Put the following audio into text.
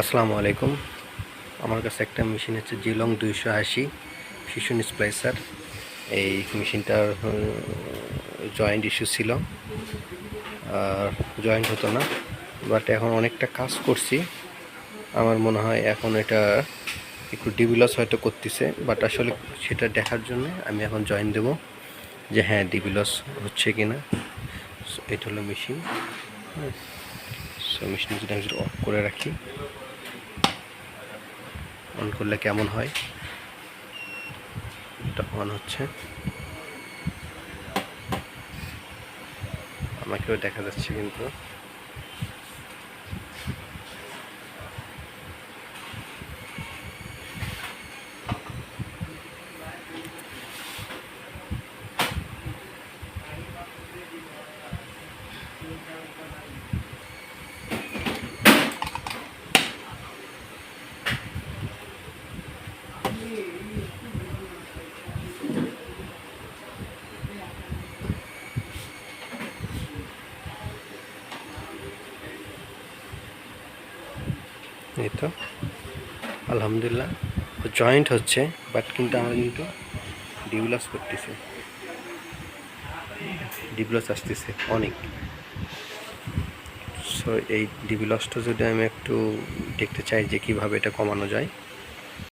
আসসালামু আলাইকুম। আমার কাছে একটা মেশিন হচ্ছে জিলং দুইশো আশি ফিশন স্প্লাইসার। এই মেশিনটার জয়েন্ট ইস্যু ছিল। আর জয়েন্ট হতো না, বাট এখন অনেকটা কাজ করছি। আমার মনে হয় এখন এটা একটু ডিবিলস হয়তো করতেছে, বাট আসলে সেটা দেখার জন্য আমি এখন জয়েন দেবো। যে হ্যাঁ ডিবিলস হচ্ছে কি না এটা হলো মেশিন। সো মেশিন যদি আমি অফ করে রাখি অন করলে কেমন হয়? এটা অন হচ্ছে। আমাকেও দেখা যাচ্ছে কিন্তু। এই তো, আলহামদুলিল্লাহ। জয়েন্ট হচ্ছে বাট কিন্তু আমরা কিন্তু ডিউলাস করতেছে। ডিবলস আসতেছে অনেক। সো এই ডিবলসটা যদি আমি একটু দেখতে চাই যে কীভাবে এটা কমানো যায়।